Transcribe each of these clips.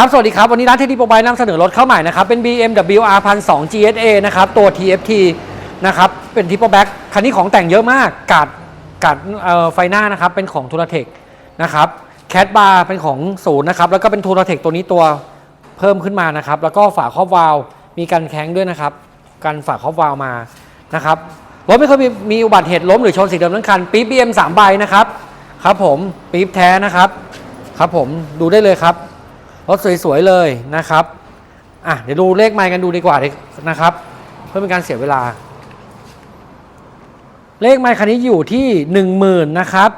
ครับ สวัสดีครับ วันนี้ร้านเทดีโปรไบนำเสนอรถเข้าใหม่นะครับ เป็น BMW R 1 2 GSA นะครับ ตัว TFT นะครับ เป็นทิปเปอร์แบ็กคันนี้ของแต่งเยอะมาก กาดกาดเอ่อไฟหน้านะครับ เป็นของทูรเทคนะครับแคดบาร์เป็นของศูนย์นะครับ แล้วก็เป็นทูรเทคตัวนี้ตัวเพิ่มขึ้นมานะครับ แล้วก็ฝาครอบวาล์วมีการแข้งด้วยนะครับการฝาครอบวาล์วมานะครับ รถไม่เคยมีมีอุบัติเหตุล้มหรือชนสีเดิมทั้งคัน ปี๊บ BM 3ใบนะครับ ครับผม ปี๊บแท้นะครับ ครับผม ดูได้เลยครับ รถสวยๆเลยนะครับอะเดี๋ยวดูเลขไมล์กันดูดีกว่านะครับ เพื่อเป็นการเสียเวลา เลขไมล์คันนี้อยู่ที่ 10,000นะครับ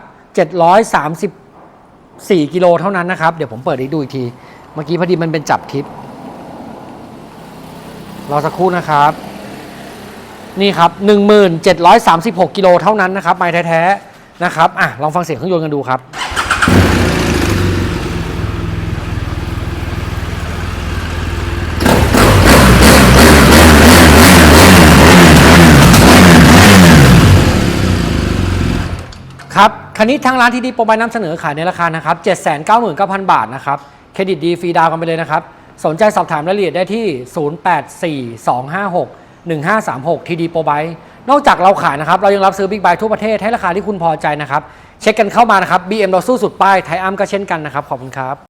734กิโลเท่านั้นนะครับ เดี๋ยวผมเปิดให้ดูอีกที เมื่อกี้พอดีมันเป็นจับทิปรอสักครู่นะครับ นี่ครับ 1736กิโลเท่านั้นนะครับไมล์แท้ๆนะครับอะลองฟังเสียงเครื่องยนต์กันดูครับ ครับคันนี้ทางร้านที่ดีโปรบายนำเสนอขายในราคานะครับ799,000 บาทนะครับเครดิตดีฟรีดาวกันไปเลยนะครับ สนใจสอบถามรายละเอียดได้ที่ 0842561536ทีดีโปรบายนอกจากเราขายนะครับ เรายังรับซื้อบิ๊กไบค์ทั่วประเทศให้ราคาที่คุณพอใจนะครับ เช็คกันเข้ามานะครับ BM เราสู้สุดป้ายไทอัมก็เช่นกันนะครับ ขอบคุณครับ